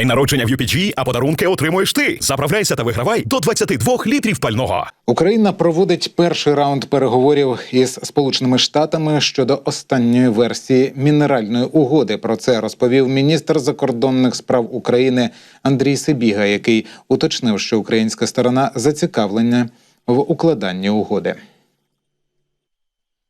День народження в UPG, а подарунки отримуєш ти. Заправляйся та вигравай до 22 літрів пального. Україна проводить перший раунд переговорів із Сполученими Штатами щодо останньої версії мінеральної угоди. Про це розповів міністр закордонних справ України Андрій Сибіга, який уточнив, що українська сторона зацікавлена в укладанні угоди.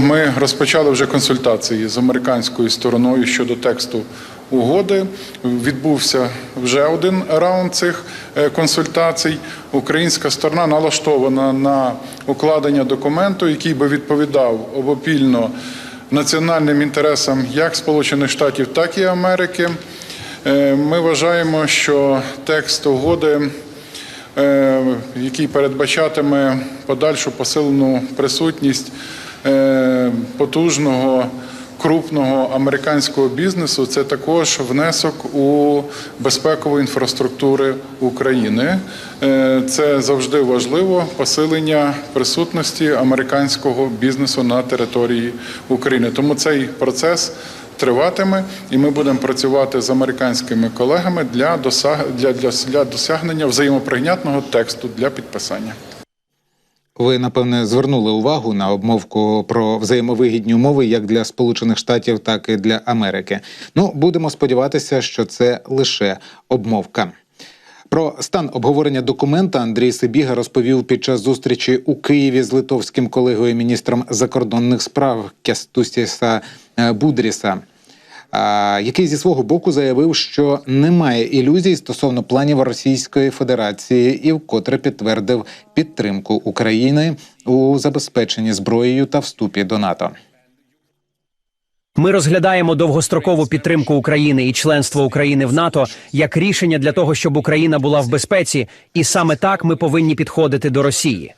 Ми розпочали вже консультації з американською стороною щодо тексту угоди. Відбувся вже один раунд цих е, консультацій. Українська сторона налаштована на укладення документу, який би відповідав обопільно національним інтересам як Сполучених Штатів, так і Америки. Е, Ми вважаємо, що текст угоди е, який передбачатиме подальшу посилену присутність потужного крупного американського бізнесу. Це також внесок у безпекову інфраструктури України. Е, Це завжди важливо посилення присутності американського бізнесу на території України. Тому цей процес триватиме, і ми будемо працювати з американськими колегами для досяг для, для, для досягнення взаємоприйнятного тексту для підписання. Ви напевне звернули увагу на обмовку про взаємовигідні умови як для Сполучених Штатів, так і для Америки. Ну будемо сподіватися, що це лише обмовка. Про стан обговорення документа Андрій Сибіга розповів під час зустрічі у Києві з литовським колегою міністром закордонних справ Кястусіса е, Будріса. Який зі свого боку заявив, що немає ілюзій стосовно планів Російської Федерації і вкотре підтвердив підтримку України у забезпеченні зброєю та вступі до НАТО. Ми розглядаємо довгострокову підтримку України і членство України в НАТО як рішення для того, щоб Україна була в безпеці, і саме так ми повинні підходити до Росії.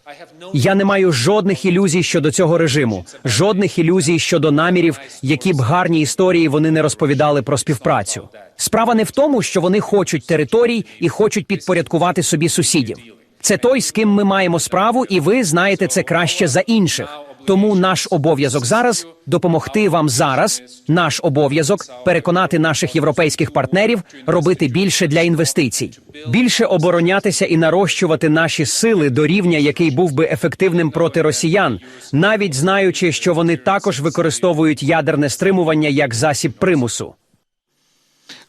Я не маю жодних ілюзій щодо цього режиму, жодних ілюзій щодо намірів, які б гарні історії вони не розповідали про співпрацю. Справа не в тому, що вони хочуть територій і хочуть підпорядкувати собі сусідів. Це той, з ким ми маємо справу, і ви знаєте це краще за інших. Тому наш обов'язок зараз допомогти вам зараз. Наш обов'язок переконати наших європейських партнерів робити більше для інвестицій, більше оборонятися і нарощувати наші сили до рівня, який був би ефективним проти росіян, навіть знаючи, що вони також використовують ядерне стримування як засіб примусу.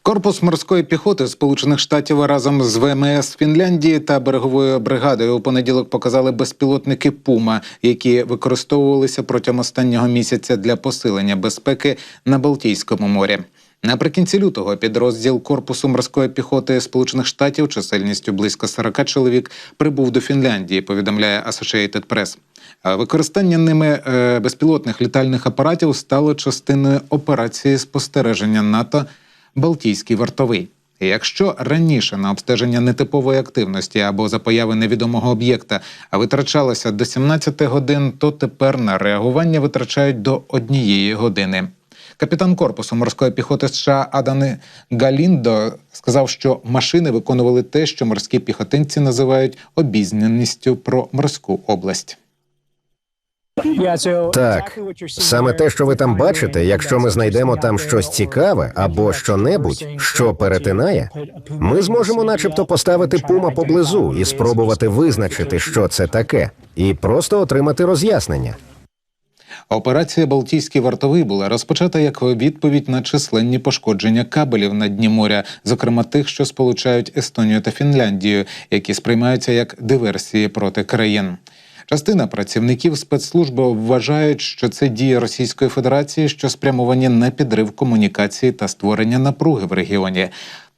Корпус морської піхоти Сполучених Штатів разом з ВМС Фінляндії та береговою бригадою у понеділок показали безпілотники Пума, які використовувалися протягом останнього місяця для посилення безпеки на Балтійському морі. Наприкінці лютого підрозділ корпусу морської піхоти Сполучених Штатів чисельністю близько 40 чоловік прибув до Фінляндії. Повідомляє Associated Press. Використання ними е, безпілотних літальних апаратів стало частиною операції спостереження НАТО Балтійський вартовий. Якщо раніше на обстеження нетипової активності або за появи невідомого об'єкта витрачалося до 17 годин, то тепер на реагування витрачають до однієї години. Капітан корпусу морської піхоти США Адани Галіндо сказав, що машини виконували те, що морські піхотинці називають обізнаністю про морську область. Так, саме те, що ви там бачите, якщо ми знайдемо там щось цікаве або що-небудь, що перетинає, ми зможемо, начебто, поставити пума поблизу і спробувати визначити, що це таке, і просто отримати роз'яснення. Операція Балтійський вартовий була розпочата як відповідь на численні пошкодження кабелів на дні моря, зокрема тих, що сполучають Естонію та Фінляндію, які сприймаються як диверсії проти країн. Частина працівників спецслужби вважають, що це дії Російської Федерації, що спрямовані на підрив комунікації та створення напруги в регіоні.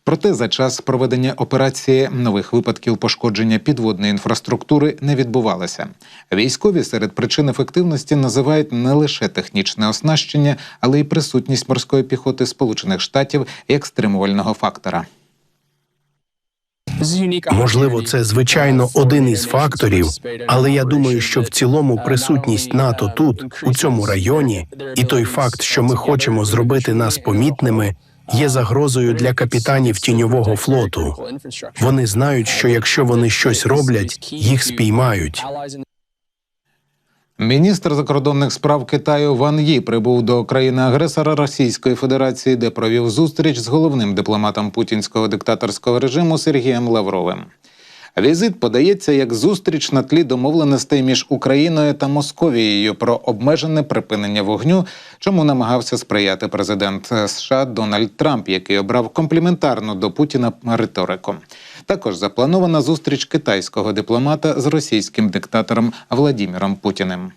Проте за час проведення операції нових випадків пошкодження підводної інфраструктури не відбувалося. Військові серед причин ефективності називають не лише технічне оснащення, але й присутність морської піхоти Сполучених Штатів як стримувального фактора. Можливо, це звичайно один із факторів, але я думаю, що в цілому присутність НАТО тут, у цьому районі, і той факт, що ми хочемо зробити нас помітними, є загрозою для капітанів тіньового флоту. Вони знають, що якщо вони щось роблять, їх спіймають. Міністр закордонних справ Китаю Ван Ї прибув до країни-агресора Російської Федерації, де провів зустріч з головним дипломатом путінського диктаторського режиму Сергієм Лавровим. Візит подається як зустріч на тлі домовленостей між Україною та Московією про обмежене припинення вогню, чому намагався сприяти президент США Дональд Трамп, який обрав компліментарну до Путіна риторику. Також запланована зустріч китайського дипломата з російським диктатором Владіміром Путіним.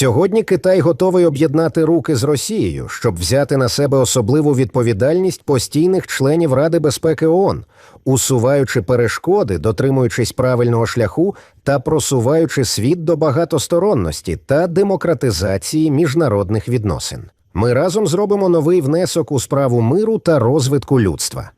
Сьогодні Китай готовий об'єднати руки з Росією, щоб взяти на себе особливу відповідальність постійних членів Ради безпеки ООН, усуваючи перешкоди, дотримуючись правильного шляху та просуваючи світ до багатосторонності та демократизації міжнародних відносин. Ми разом зробимо новий внесок у справу миру та розвитку людства.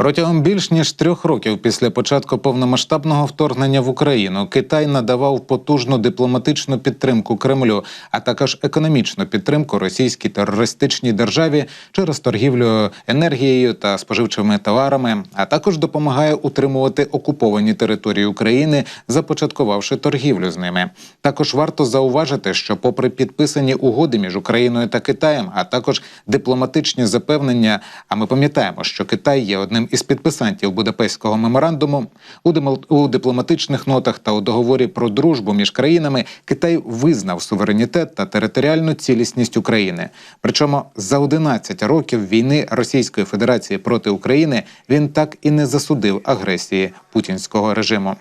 Протягом більш ніж трьох років після початку повномасштабного вторгнення в Україну Китай надавав потужну дипломатичну підтримку Кремлю, а також економічну підтримку російській терористичній державі через торгівлю енергією та споживчими товарами, а також допомагає утримувати окуповані території України, започаткувавши торгівлю з ними. Також варто зауважити, що, попри підписані угоди між Україною та Китаєм, а також дипломатичні запевнення, а ми пам'ятаємо, що Китай є одним із підписантів Будапештського меморандуму у дипломатичних нотах та у договорі про дружбу між країнами Китай визнав суверенітет та територіальну цілісність України. Причому за 11 років війни Російської Федерації проти України він так і не засудив агресії путінського режиму.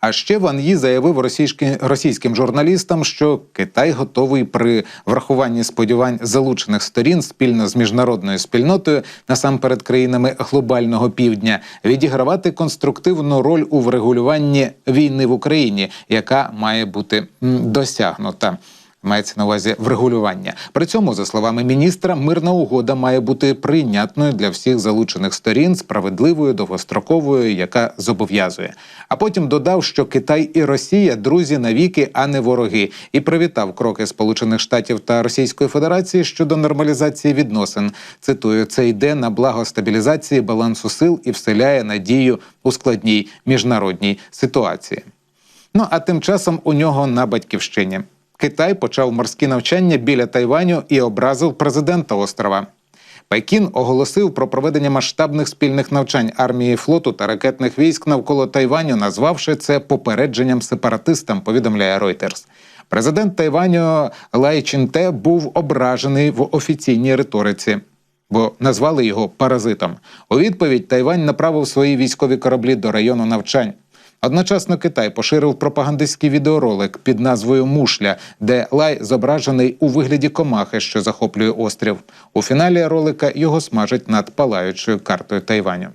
А ще Ван Ї заявив російським російським журналістам, що Китай готовий при врахуванні сподівань залучених сторін спільно з міжнародною спільнотою, насамперед країнами глобального півдня, відігравати конструктивну роль у врегулюванні війни в Україні, яка має бути досягнута. Мається на увазі врегулювання. При цьому, за словами міністра, мирна угода має бути прийнятною для всіх залучених сторін, справедливою, довгостроковою, яка зобов'язує. А потім додав, що Китай і Росія друзі навіки, а не вороги, і привітав кроки Сполучених Штатів та Російської Федерації щодо нормалізації відносин. Цитую, це йде на благо стабілізації балансу сил і вселяє надію у складній міжнародній ситуації. Ну а тим часом у нього на батьківщині. Китай почав морські навчання біля Тайваню і образив президента острова. Пекін оголосив про проведення масштабних спільних навчань армії флоту та ракетних військ навколо Тайваню, назвавши це попередженням сепаратистам. Повідомляє Reuters. Президент Тайваню Лай Чінте був ображений в офіційній риториці. Бо назвали його паразитом. У відповідь Тайвань направив свої військові кораблі до району навчань. Одночасно Китай поширив пропагандистський відеоролик під назвою Мушля, де лай зображений у вигляді комахи, що захоплює острів. У фіналі ролика його смажать над палаючою картою Тайваню.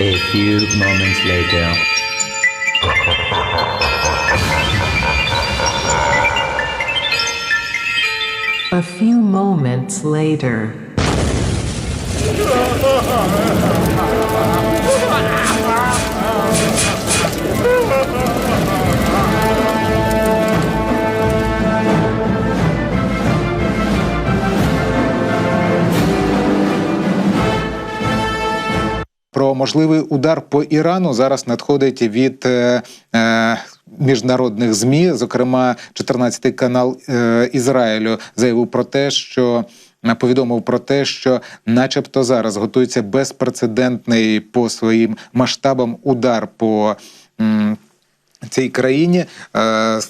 A few moments later. A few moments later. Про можливий удар по Ірану зараз надходить від е, е, міжнародних змі. Зокрема, 14-й канал е, Ізраїлю заявив про те, що е, повідомив про те, що, начебто, зараз готується безпрецедентний по своїм масштабам удар по цій країні. Е,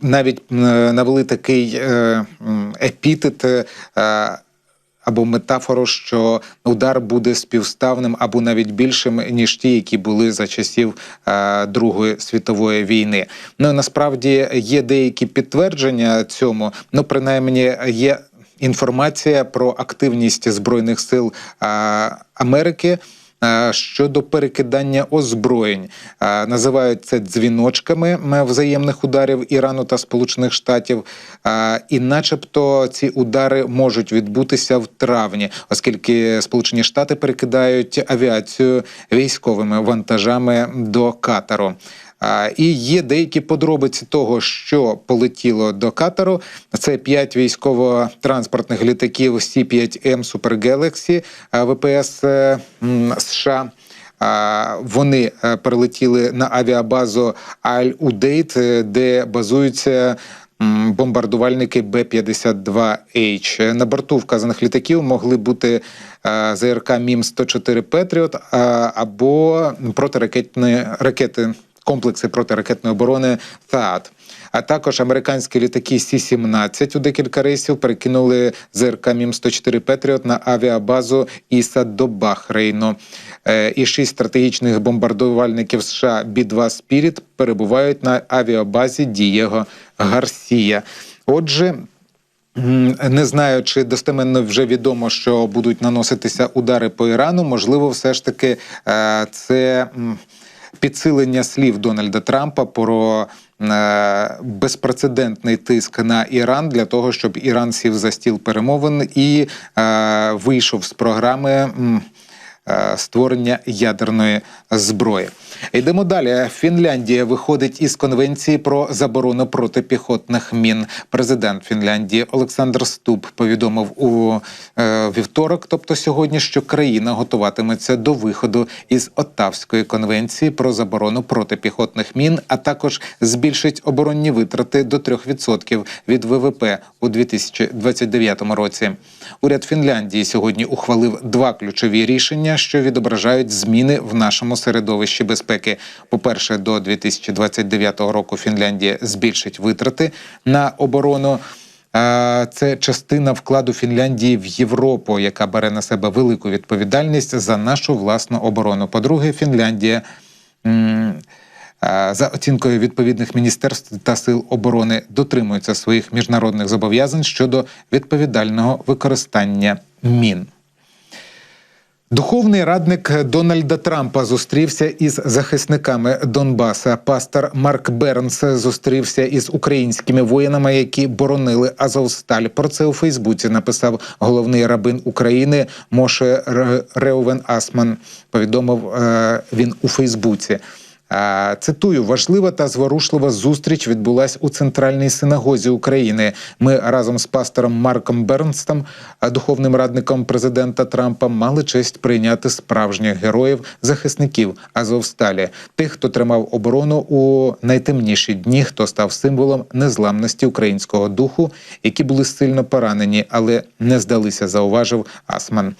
навіть е, навели такий е, епітет. Або метафору, що удар буде співставним або навіть більшим ніж ті, які були за часів е, Другої світової війни. Ну і насправді є деякі підтвердження цьому. Ну, принаймні, є інформація про активність збройних сил е, Америки. Е, Щодо перекидання озброєнь Е, називають це дзвіночками взаємних ударів Ірану та Сполучених Штатів, Е, і, начебто, ці удари можуть відбутися в травні, оскільки Сполучені Штати перекидають авіацію військовими вантажами до Катару. І є деякі подробиці того, що полетіло до Катару. Це п'ять військово-транспортних літаків Сі-5М Super Galaxy ВПС США. Вони е, перелетіли на авіабазу Аль-Удейт, е, де базуються бомбардувальники Б-52H. На борту вказаних літаків могли бути е, ЗРК Мім-104 Петріот або протиракетні ракети, комплекси протиракетної оборони ТААТ. А також американські літаки Сі-17 у декілька рейсів перекинули ЗРК Мім-104 Петріот на авіабазу Іса до Бахрейну. Е, І шість стратегічних бомбардувальників США Бі-2 Спіріт перебувають на авіабазі Дієго Гарсія. Отже, Не знаю, чи достеменно вже відомо, що будуть наноситися удари по Ірану. Можливо, все ж таки е, це підсилення слів Дональда Трампа про е, безпрецедентний тиск на Іран для того, щоб Іран сів за стіл перемовин і е, вийшов з програми. е, Створення ядерної зброї. Йдемо далі. Фінляндія виходить із конвенції про заборону протипіхотних мін. Президент Фінляндії Олександр Ступ повідомив у е, вівторок, тобто сьогодні, що країна готуватиметься до виходу із Оттавської конвенції про заборону протипіхотних мін, а також збільшить оборонні витрати до 3% від ВВП у 2029 році. Уряд Фінляндії сьогодні ухвалив два ключові рішення, що відображають зміни в нашому середовищі безпеки. По-перше, до 2029 року Фінляндія збільшить витрати на оборону. Це частина вкладу Фінляндії в Європу, яка бере на себе велику відповідальність за нашу власну оборону. По-друге, Фінляндія. За оцінкою відповідних міністерств та сил оборони дотримується своїх міжнародних зобов'язань щодо відповідального використання мін. Духовний радник Дональда Трампа зустрівся із захисниками Донбаса. Пастор Марк Бернс зустрівся із українськими воїнами, які боронили Азовсталь. Про це у Фейсбуці написав головний рабин України Моше Реовен Асман. Повідомив е, він у Фейсбуці. Цитую, важлива та зворушлива зустріч відбулась у центральній синагозі України. Ми разом з пастором Марком Бернстом, духовним радником президента Трампа, мали честь прийняти справжніх героїв, захисників Азовсталі, тих, хто тримав оборону у найтемніші дні, хто став символом незламності українського духу, які були сильно поранені, але не здалися, зауважив Асман.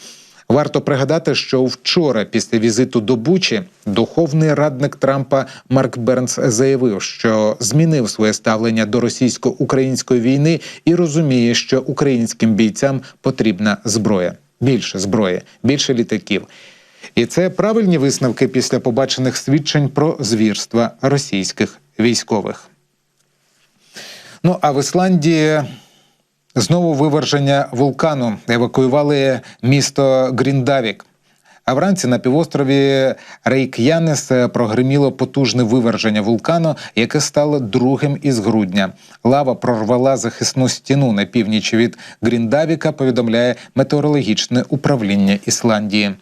Варто пригадати, що вчора, після візиту до Бучі, духовний радник Трампа Марк Бернс заявив, що змінив своє ставлення до російсько-української війни і розуміє, що українським бійцям потрібна зброя, більше зброї, більше літаків. І це правильні висновки після побачених свідчень про звірства російських військових. Ну а в Ісландії Знову виверження вулкану евакуювали місто Гріндавік. А вранці на півострові Рейк'янес прогриміло потужне виверження вулкану, яке стало другим із грудня. Лава прорвала захисну стіну на північ від Гріндавіка. Повідомляє метеорологічне управління Ісландії.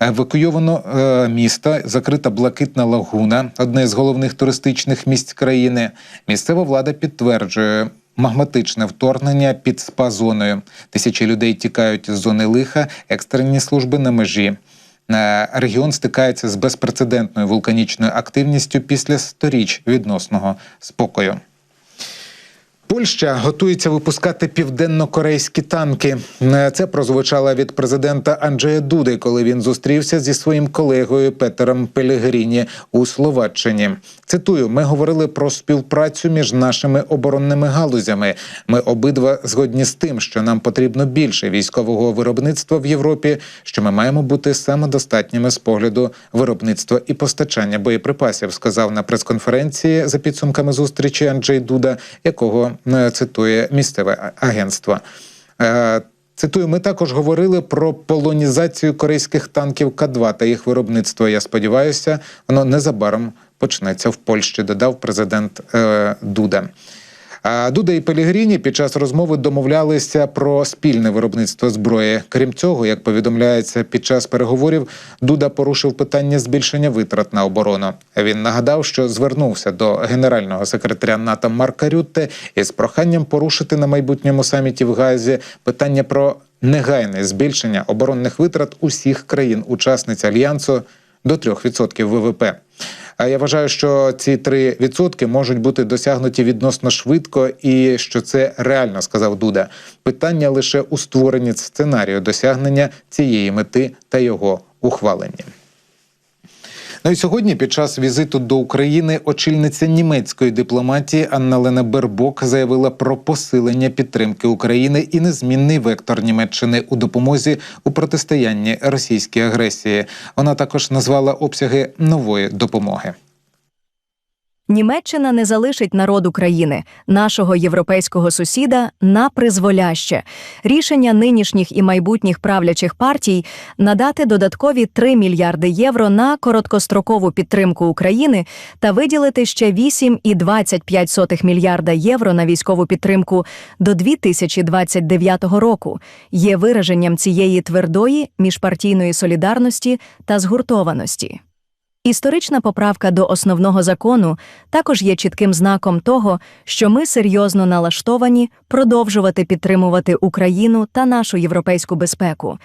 Евакуйовано е, місто, закрита блакитна лагуна, одне з головних туристичних місць країни. Місцева влада підтверджує. Магматичне вторгнення під спа-зоною. Тисячі людей тікають з зони лиха, екстрені служби на межі. Е, Регіон стикається з безпрецедентною вулканічною активністю після сторіч відносного спокою. Польща готується випускати південно-корейські танки. Це прозвучало від президента Анджея Дуди, коли він зустрівся зі своїм колегою Петером Пелегріні у Словаччині. Цитую: ми говорили про співпрацю між нашими оборонними галузями. Ми обидва згодні з тим, що нам потрібно більше військового виробництва в Європі, що ми маємо бути самодостатніми з погляду виробництва і постачання боєприпасів, сказав на прес-конференції за підсумками зустрічі Анджей Дуда, якого цитує місцеве агентство. Е, Цитую, ми також говорили про полонізацію корейських танків К-2 та їх виробництво. Я сподіваюся, воно незабаром почнеться в Польщі, додав президент е, Дуда. Дуда і Пелігріні під час розмови домовлялися про спільне виробництво зброї. Крім цього, як повідомляється, під час переговорів Дуда порушив питання збільшення витрат на оборону. Він нагадав, що звернувся до генерального секретаря НАТО Марка Рютте із проханням порушити на майбутньому саміті в Газі питання про негайне збільшення оборонних витрат усіх країн-учасниць альянсу до 3% ВВП. А я вважаю, що ці 3% можуть бути досягнуті відносно швидко, і що це реально сказав Дуда. Питання лише у створенні сценарію досягнення цієї мети та його ухваленні. Ну і сьогодні, під час візиту до України, очільниця німецької дипломатії Анна Лена Бербок заявила про посилення підтримки України і незмінний вектор Німеччини у допомозі у протистоянні російській агресії. Вона також назвала обсяги нової допомоги. Німеччина не залишить народ України, нашого європейського сусіда, на призволяще. Рішення нинішніх і майбутніх правлячих партій надати додаткові 3 мільярди євро на короткострокову підтримку України та виділити ще 8,25 мільярда євро на військову підтримку до 2029 року є вираженням цієї твердої міжпартійної солідарності та згуртованості. Історична поправка до основного закону також є чітким знаком того, що ми серйозно налаштовані продовжувати підтримувати Україну та нашу європейську безпеку.